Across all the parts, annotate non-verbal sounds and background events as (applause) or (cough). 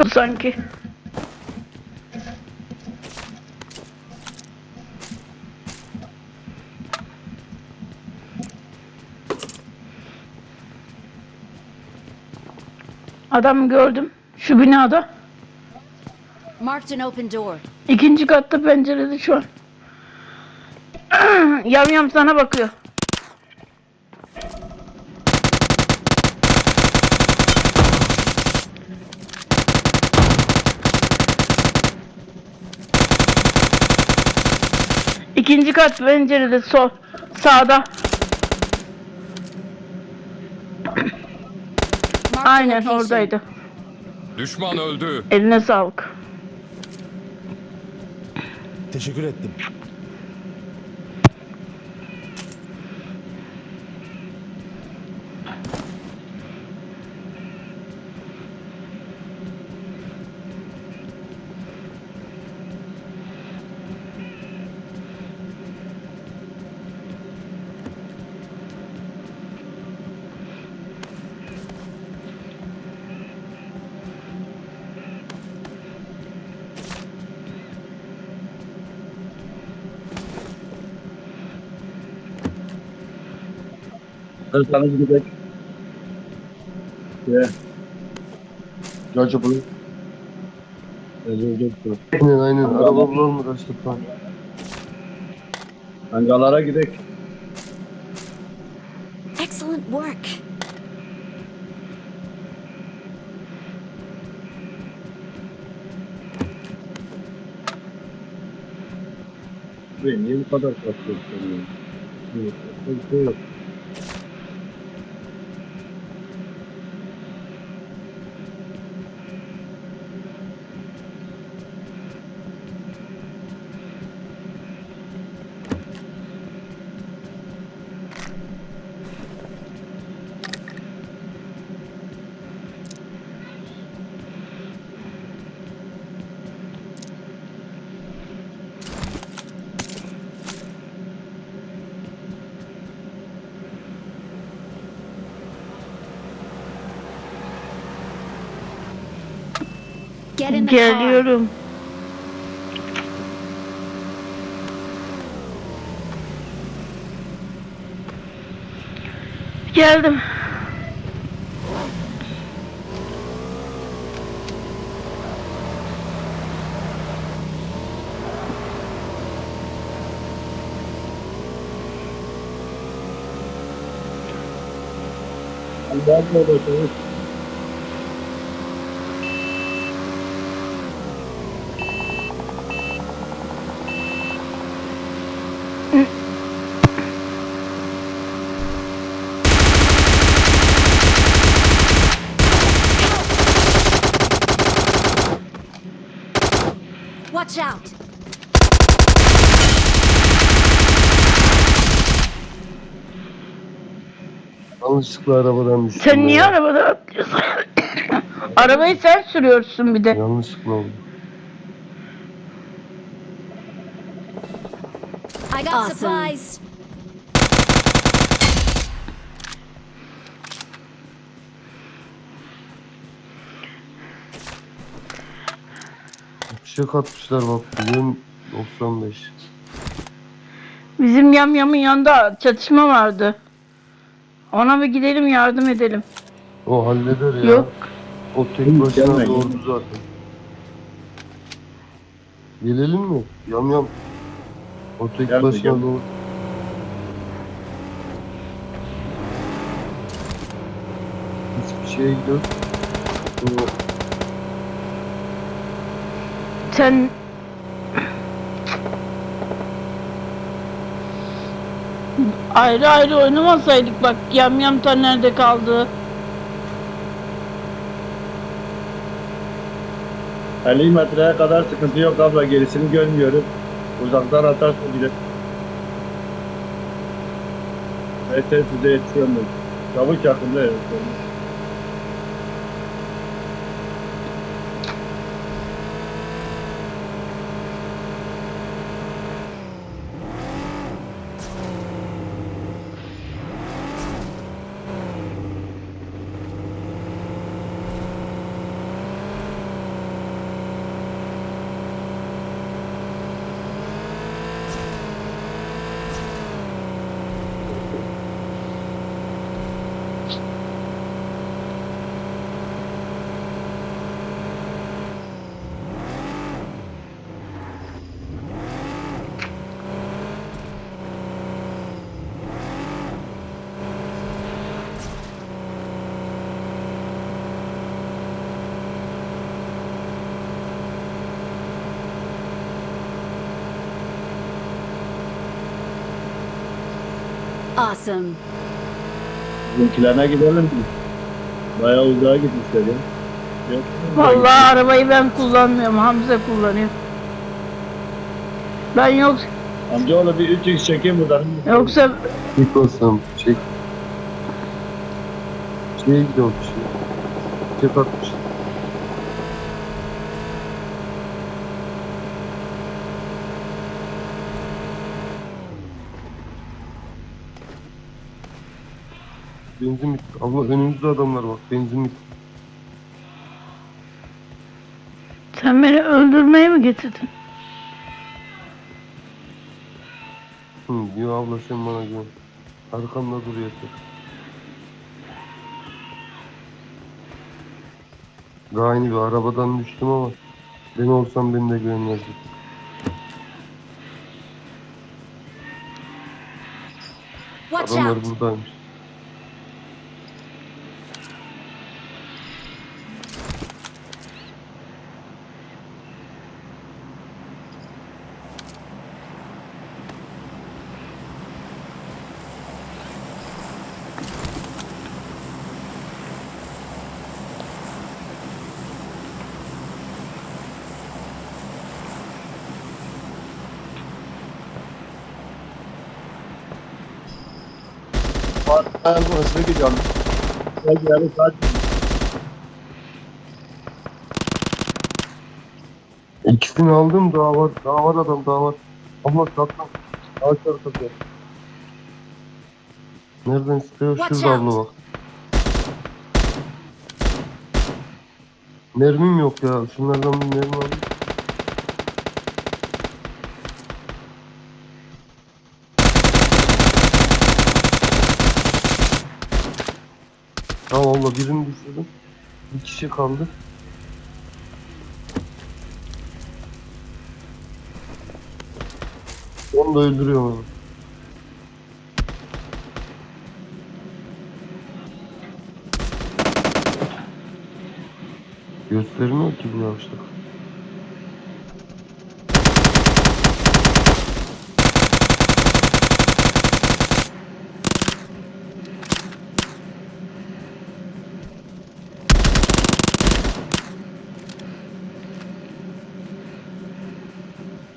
oldu sanki. Adamı gördüm. Şu binada. Marked an open door. İkinci katta pencerede şu an. (clears throat) yam yam sana bakıyor. İkinci kat pencerede sol sağda. Aynen oradaydı. Düşman öldü. Eline sağlık. Teşekkür ettim. Hırsanız gidelim. Ya. Gece bunu. Aynen aynen. Araba bulalım mı kaçtık falan. Hangalara gidelim. Excellent work. Buraya niye bu kadar kaçıyorsun ya? Yok, Geliyorum. Geldim. Hangar mı olacak? Watch out. Yanlışlıkla arabadan düştüm. Sen niye ya. arabada atlıyorsun? (coughs) Arabayı sen sürüyorsun bir de. Yanlışlıkla oldu. I got supplies. Fişek atmışlar bak. Bugün 95. Bizim yamyamın yanında çatışma vardı. Ona bir gidelim yardım edelim. O halleder ya. Yok. O tek başına doğurdu zaten. Gelelim mi? Yam yam. O tek Gel, başına gel. doğurdu. Hiçbir şeye gidiyor. Sen ayrı ayrı oynamasaydık bak yamyam ta nerede kaldı. 50 metreye kadar sıkıntı yok abla gerisini görmüyorum. Uzaktan atarsın bile. Evet size yetişiyorum ben. Çabuk yakında evet. Awesome. Bizimkilerine gidelim mi? Bayağı uzağa gitmişler ya. Yok. Vallahi arabayı ben kullanmıyorum. Hamza kullanıyor. Ben yok Amcaoğlu bir 3x çekeyim buradan. yoksa İlk olsam çek. Şeye gidiyor bir şey. Çek atmış. Benzin bitti. Abla önümüzde adamlar bak. Benzin bitti. sen beni öldürmeye mi getirdin? Hı, yo abla sen bana güven. Arkamda dur yeter. Daha aynı bir arabadan düştüm ama ben olsam beni de güvenmezdik. Watch Adamlar buradaymış. Ben burasına gidiyorum. Hadi yarın saat. İkisini aldım daha var. Daha var adam daha var. Ama saklan. Ağaç arkası. Nereden sıkıyor? Şurada abla bak. Mermim yok ya. Şunlardan bir mermi alayım. Tamam abla birini düşürdüm. Bir kişi kaldı. Onu da öldürüyorum abi. Göstermiyor ki bu yavşak.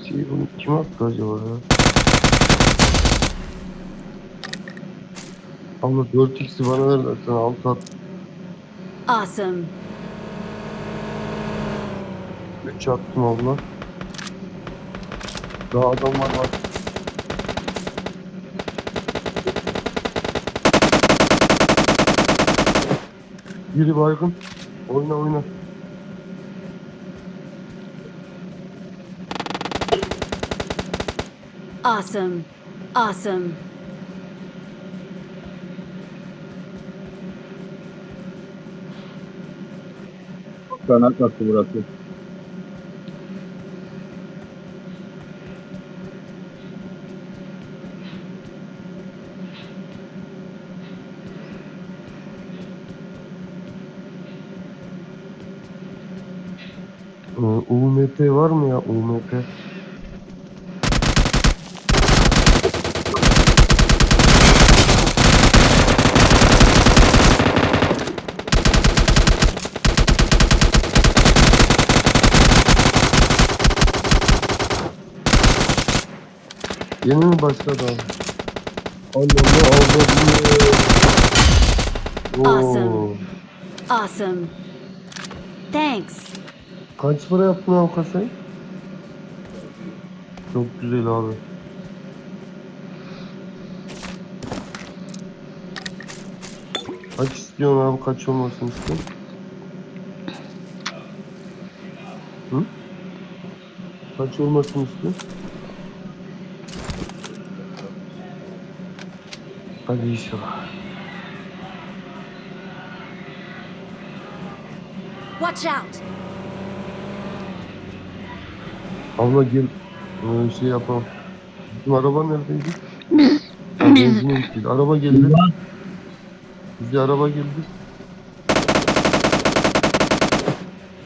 Şey bunu kim attı acaba ya? Abla 4x'i bana ver sen 6 at. Awesome. 3 attım abla. Daha adam var var. Biri baygın. Oyna oyna. Awesome. Awesome. Kanat attı burası. Ee, UMP var mı ya UMP? Yeni mi başladı abi? Allah Allah Allah. Awesome. Awesome. Thanks. Kaç para yaptın abi kasayı? Çok güzel abi. Kaç istiyorsun abi? Kaç olmasını istiyorsun? Hı? Kaç olmasını istiyorsun? Hadi inşallah. Watch out. Abla gel. Ee, şey yapalım. Bizim araba neredeydi? Biz Ha, gittiydi. Araba geldi. Bize araba geldi.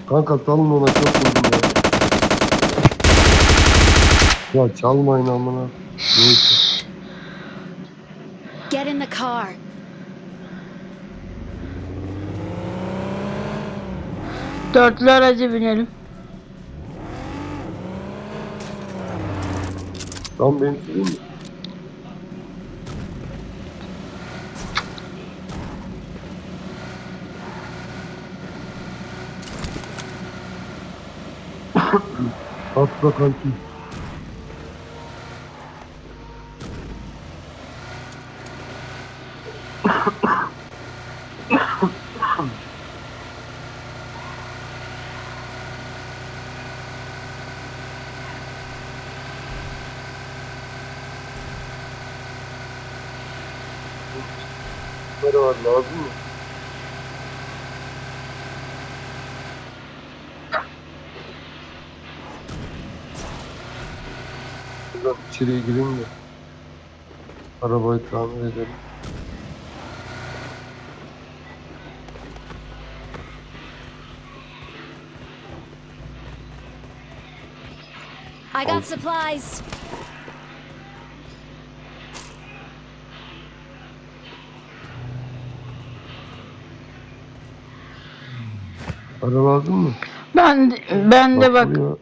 Kanka salın ona çok vurdum ya. Ya çalmayın amına. Neyse. car. Dörtlü araca binelim. Lan benim süreyim mi? (coughs) Atla kanki. Para var lazım mı? Buradan içeriye gireyim de arabayı tamir edelim. I got supplies. Para lazım mı? Ben ben de bak buraya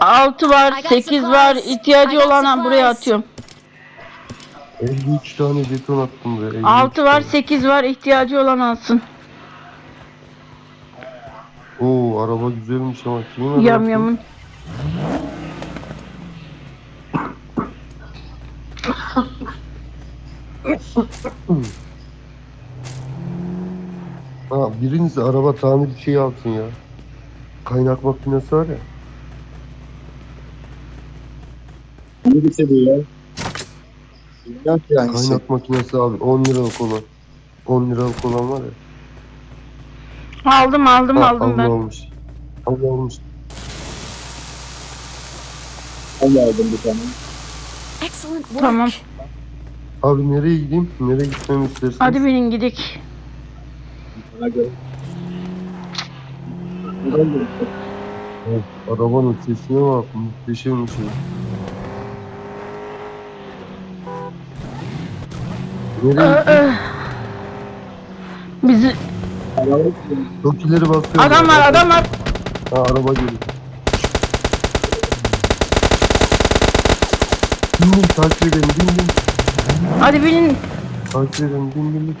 6 var, I got 8 var. ihtiyacı olana buraya atıyorum. 53 tane beton attım buraya. 53 6 var, tane. 8 var. ihtiyacı olan alsın. Oo araba güzelmiş ama kimin arabası? Yam yamın. (laughs) Ha biriniz araba tamir bir şey alsın ya. Kaynak makinesi var ya. Hangisi bu ya? Yok yani. Kaynak makinesi abi 10 liralık olan. 10 liralık olan var ya. Aldım aldım Ha, aldım Allah ben. almış. Allah. Ben de aldım bir tane. Excellent work. Tamam. Abi nereye gideyim? Nereye gitmemi istersin? Hadi binin gidik. Bana göre. Of, arabanın sesine bak. Muhteşem bir şey. Nereye? Bizi Araba Çok ileri basıyorum. adam var adam var. Ha araba geliyor. Bin bin takip edelim bin bin. Hadi binin. Takip bin bin bin.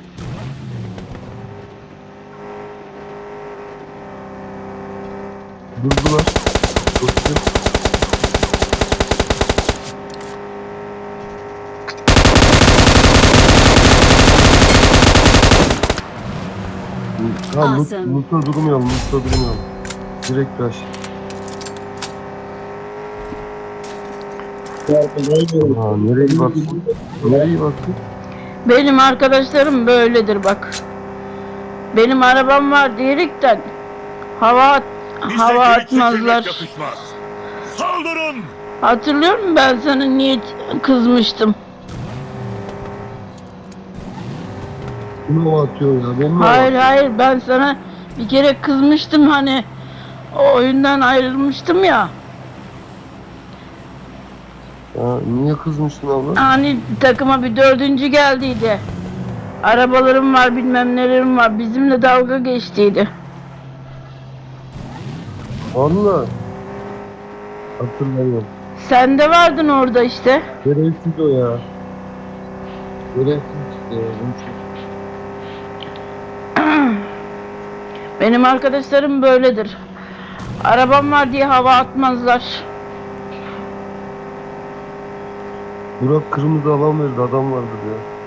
Durdular. Güzel. Tamam, mut, Awesome. mutlu durmayalım, mutlu durmayalım. Direkt rush. Ha, nereye baksın? Nereye baksın? Benim arkadaşlarım böyledir bak. Benim arabam var diyerekten hava at- Bize hava atmazlar. Saldırın! Hatırlıyor musun ben sana niye kızmıştım? Kim hava atıyor ya? Ben mi hava Hayır atıyorum? hayır ben sana bir kere kızmıştım hani o oyundan ayrılmıştım ya. Ha, niye kızmıştın abla? Hani takıma bir dördüncü geldiydi. Arabalarım var bilmem nelerim var. Bizimle dalga geçtiydi. Valla. Hatırlamıyorum. Sen de vardın orada işte. Şerefsiz o ya. Şerefsiz işte ya. (clears throat) Benim arkadaşlarım böyledir. Arabam var diye hava atmazlar. Burak kırmızı alan verdi adam vardı ya.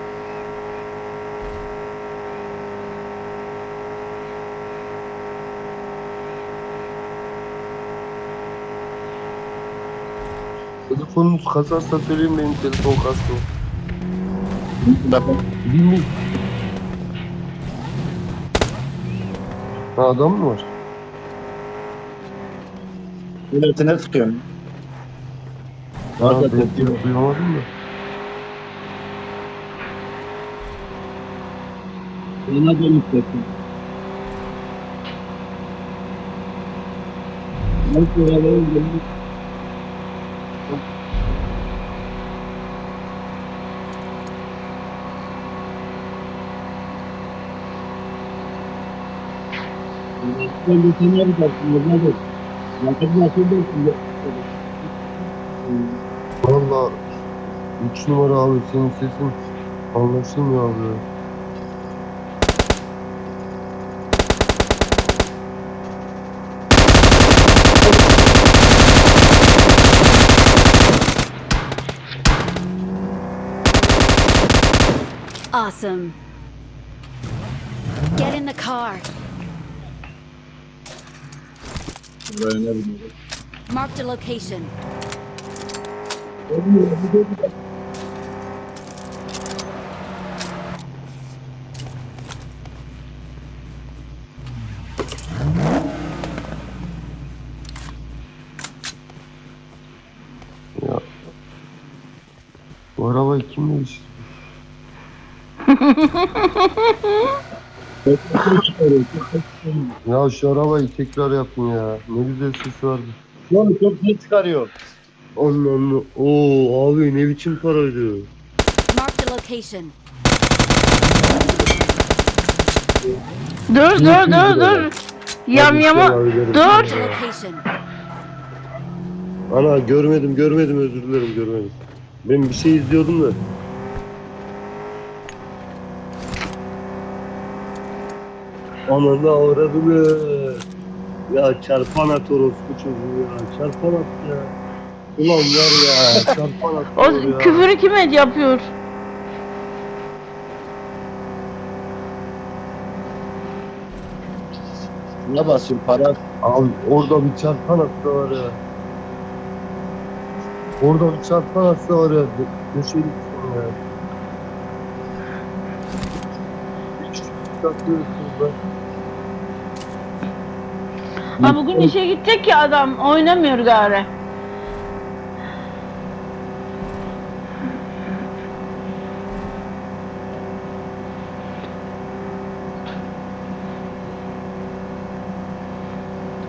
Telefonunuz kasarsa söyleyin benim telefon. Bin bin. Ha adam mı var? Milletine sıkıyorum. Var da ben duyamadım da. Bana dönüp. Nasıl arabayı dönüp Sen de sen ne yaparsın? Olur? Yakın yakın dersin. Valla 3 numara abi senin sesin anlaşılmıyor abi. Awesome. Get in the car. Buraya ne bileyim. Marked a location. Ya. Bu arabayı kim değiştirdi? (laughs) Ya şu arabayı tekrar yapın ya. Ne güzel ses vardı. Oğlum çok ses çıkarıyor. Anlamlı. Oo abi ne biçim paraydı. Marked a location. Dur dur dur dur. Yam yama. Dur. A location. Ana görmedim görmedim özür dilerim görmedim. Ben bir şey izliyordum da. Ananı avradını. Ya çarpan at orospu çocuğu ya. Çarpan at ya. Ulan var ya çarpan at O ya. küfürü kim et yapıyor? Ne basayım para? Abi orada bir çarpan at da var ya. Orada bir çarpan at da var ya. Köşeyi gitsin ya. Hiç takıyorsunuz lan. Ha bugün işe gidecek ki adam oynamıyor gari.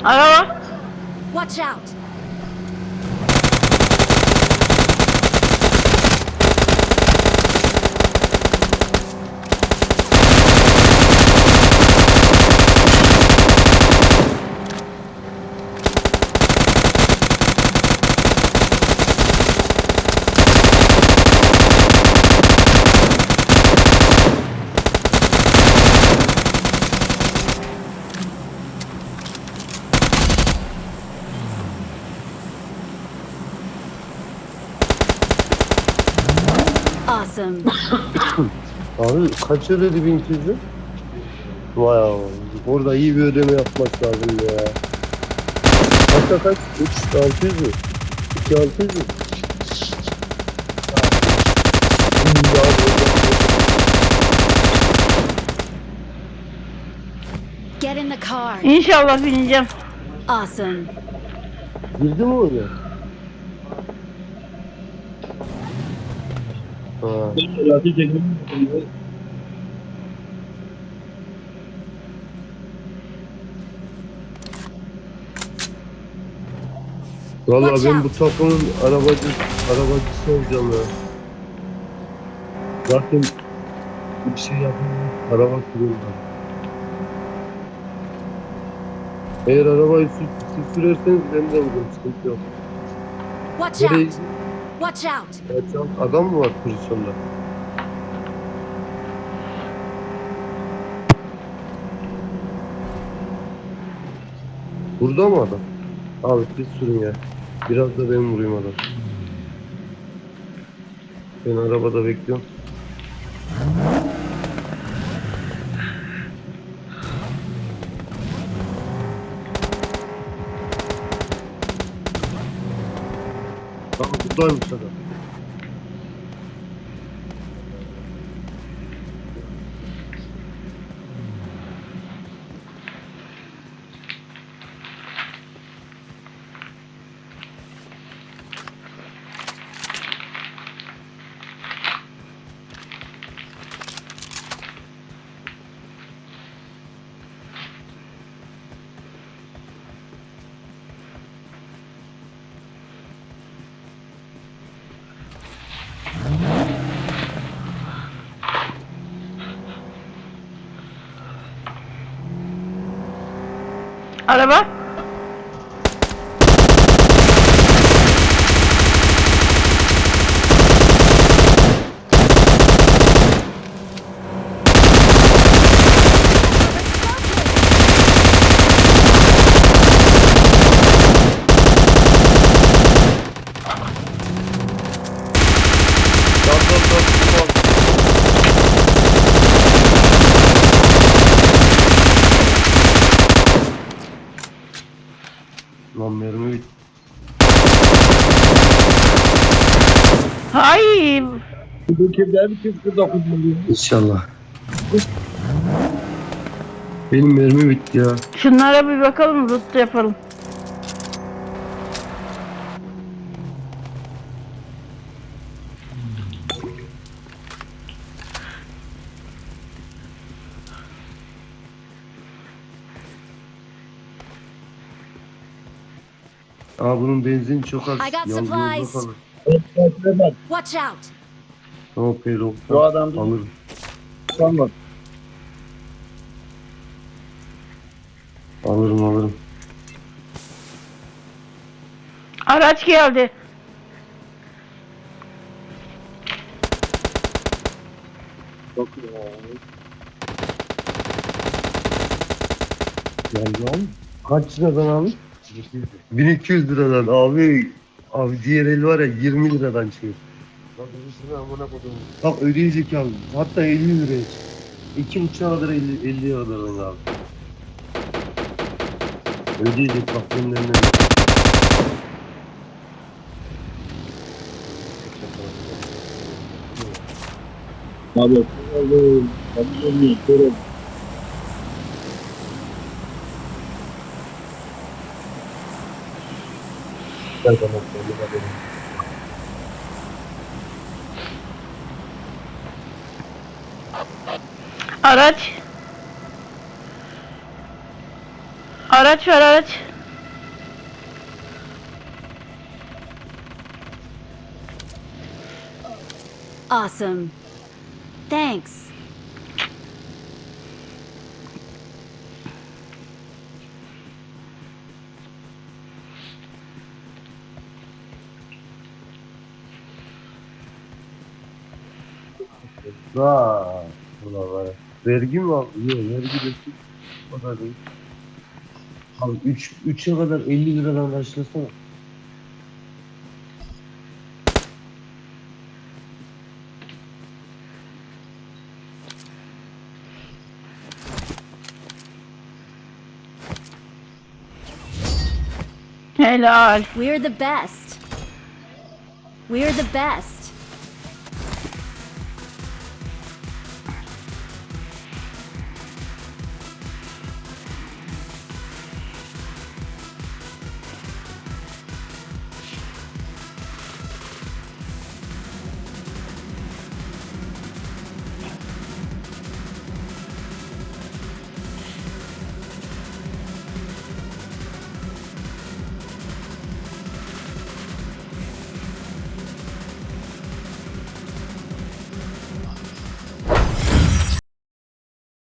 Araba. Watch out. Awesome. Abi kaç ödedi 1200'ü? Vay abi. Orada iyi bir ödeme yapmak lazım ya. Kaçta kaç? 3 600 mü? 2 600 mü? Get in the car. İnşallah bineceğim. Awesome. Girdi mi oraya? Ha. Rafi Valla ben bu takımın arabacı, arabacısı olacağım ya. Zaten bir şey yapayım. Araba sürüyorum ben. Eğer arabayı siz, siz sürerseniz ben de olurum. Sıkıntı yok. Watch Nereye out. Watch out. gideceğim? Adam mı var pozisyonda? Burada mı adam? Abi siz sürün ya. Biraz da ben vurayım adam. Ben arabada bekliyorum. Tamam buradaymış adam. Araba. Hay. Bu kimden 249 milyon. İnşallah. Benim mermi bitti ya. Şunlara bir bakalım loot yapalım. Aa bunun benzin çok az. I got Yalnız supplies. yolda kalır. Bak. Watch out! Tamam payload. Bu adam Alırım. sanma. Alırım alırım. Araç geldi. Çok iyi. Geldi abi. Kaç liradan abi? 1200 liradan abi. Abi diğer el var ya 20 liradan çıkıyor. Amına. Bak ödeyecek abi. Hatta 50 liraya çık. İki buçuğa kadar 50, 50 liradan abi. Ödeyecek bak benim elimden. Abi. Oğlum. Abi olmuyor. Şöyle. Gel bana söyle hadi. Araç. Araç var araç. Awesome. Thanks. Aa, ulan var ya. Vergi mi al? Yok vergi de o kadar değil. Abi 3 3'e kadar 50 liradan başlasana. Helal. We're the best. We're the best.